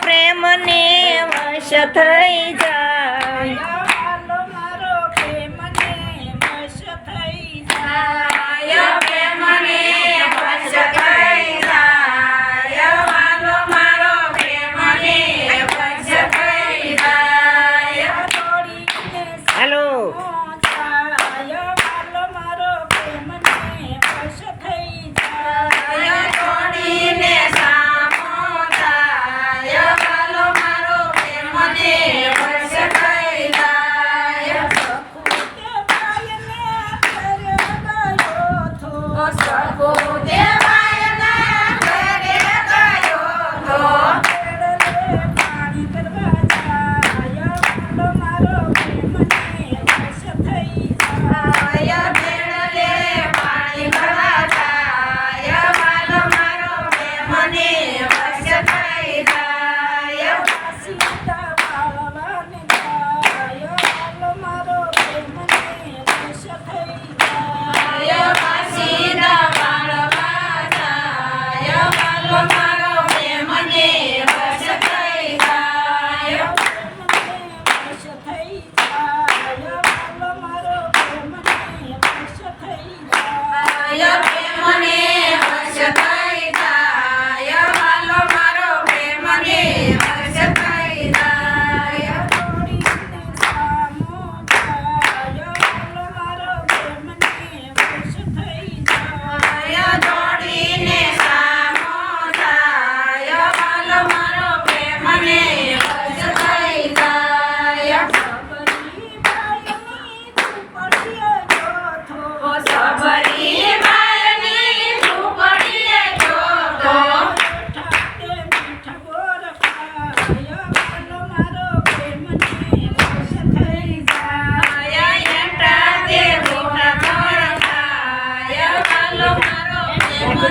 પ્રેમને વશ થઈ જા Oscar for them.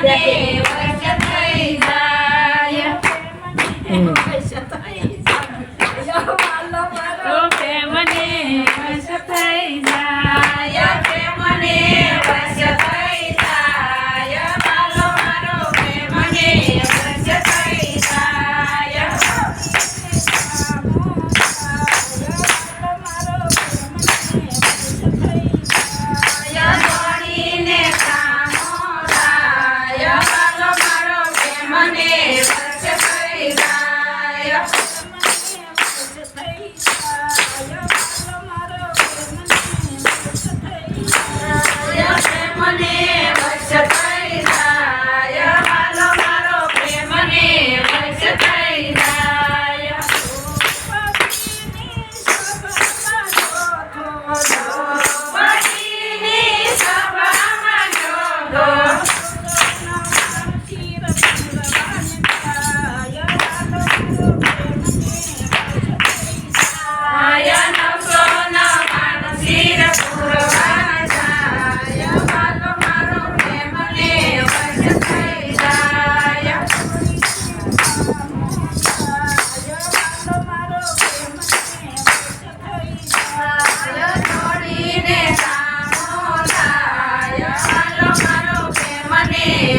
Vale, vale. Yeah.